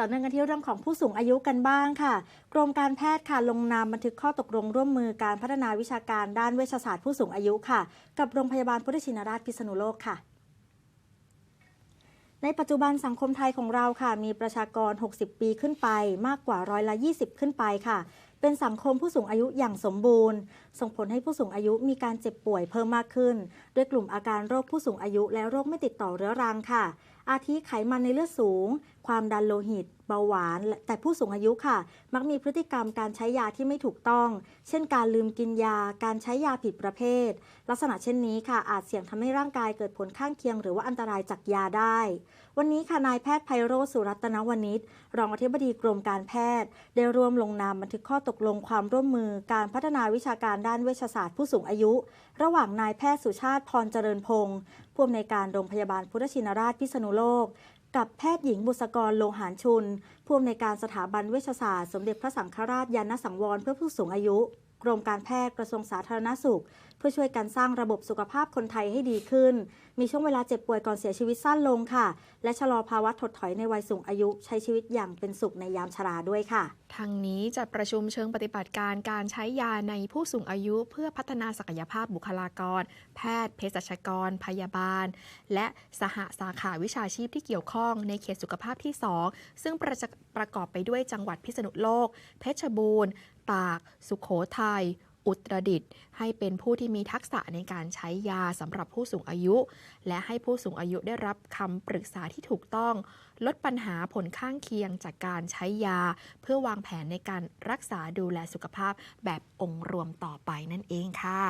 ต่อเนื่องกันที่เรื่องของผู้สูงอายุกันบ้างค่ะ กรมการแพทย์ค่ะลงนามบันทึกข้อตกลงร่วมมือการพัฒนาวิชาการด้านเวชศาสตร์ผู้สูงอายุค่ะ กับโรงพยาบาลพุทธชินราชพิษณุโลกค่ะในปัจจุบันสังคมไทยของเราค่ะ มีประชากร 60 ปีขึ้นไปมากกว่าร้อยละ 20 ขึ้นไปค่ะ เป็นสังคมผู้สูงอายุอย่างสมบูรณ์ ส่งผลให้ผู้สูงอายุมีการเจ็บป่วยเพิ่มมากขึ้น ด้วยกลุ่มอาการโรคผู้สูงอายุและโรคไม่ติดต่อเรื้อรังค่ะ อาทิไขมันในเลือดสูง ความดันโลหิต เบาหวาน แต่ผู้สูงอายุค่ะ มักมีพฤติกรรมการใช้ยาที่ไม่ถูกต้อง เช่น การลืมกินยา การใช้ยาผิดประเภท ลักษณะเช่นนี้ค่ะ อาจเสี่ยงทำให้ร่างกายเกิดผลข้างเคียง หรือว่าอันตรายจากยาได้ วันนี้ค่ะนายแพทย์ไพโรสุรัตนวณิชรองอธิบดีกรมการแพทย์ ได้ร่วมลงนามบันทึกข้อตกลงความร่วมมือการพัฒนาวิชาการด้านเวชศาสตร์ผู้สูงอายุ ระหว่างนายแพทย์สุชาติพรเจริญพงศ์ผู้อำนวยการโรงพยาบาลพุทธชินราชพิษณุโลก กับแพทย์หญิงบุษกรโลหานชุน ผู้อำนวยการสถาบันเวชศาสตร์ สมเด็จพระสังฆราชยานสังวรเพื่อผู้สูงอายุ กรมการแพทย์กระทรวงสาธารณสุข เพื่อช่วยกันสร้างระบบสุขภาพคนไทยให้ดีขึ้น มีช่วงเวลาเจ็บป่วยก่อนเสียชีวิตสั้นลงค่ะ และชะลอภาวะถดถอยในวัยสูงอายุใช้ชีวิตอย่างเป็นสุขในยามชราด้วยค่ะ ทางนี้จัดประชุมเชิงปฏิบัติการการใช้ยาในผู้สูงอายุเพื่อพัฒนาศักยภาพบุคลากร แพทย์เภสัชกร พยาบาล และสหสาขาวิชาชีพที่เกี่ยวข้องในเขตสุขภาพที่ 2 ซึ่งประจะประกอบไปด้วยจังหวัดพิษณุโลก เพชรบูรณ์ ตาก สุขโขทัยอุตรดิตถ์ให้เป็นผู้ที่มีทักษะในการใช้ยาสำหรับผู้สูงอายุ และให้ผู้สูงอายุได้รับคำปรึกษาที่ถูกต้อง ลดปัญหาผลข้างเคียงจากการใช้ยา เพื่อวางแผนในการรักษาดูแลสุขภาพแบบองค์รวมต่อไปนั่นเองค่ะ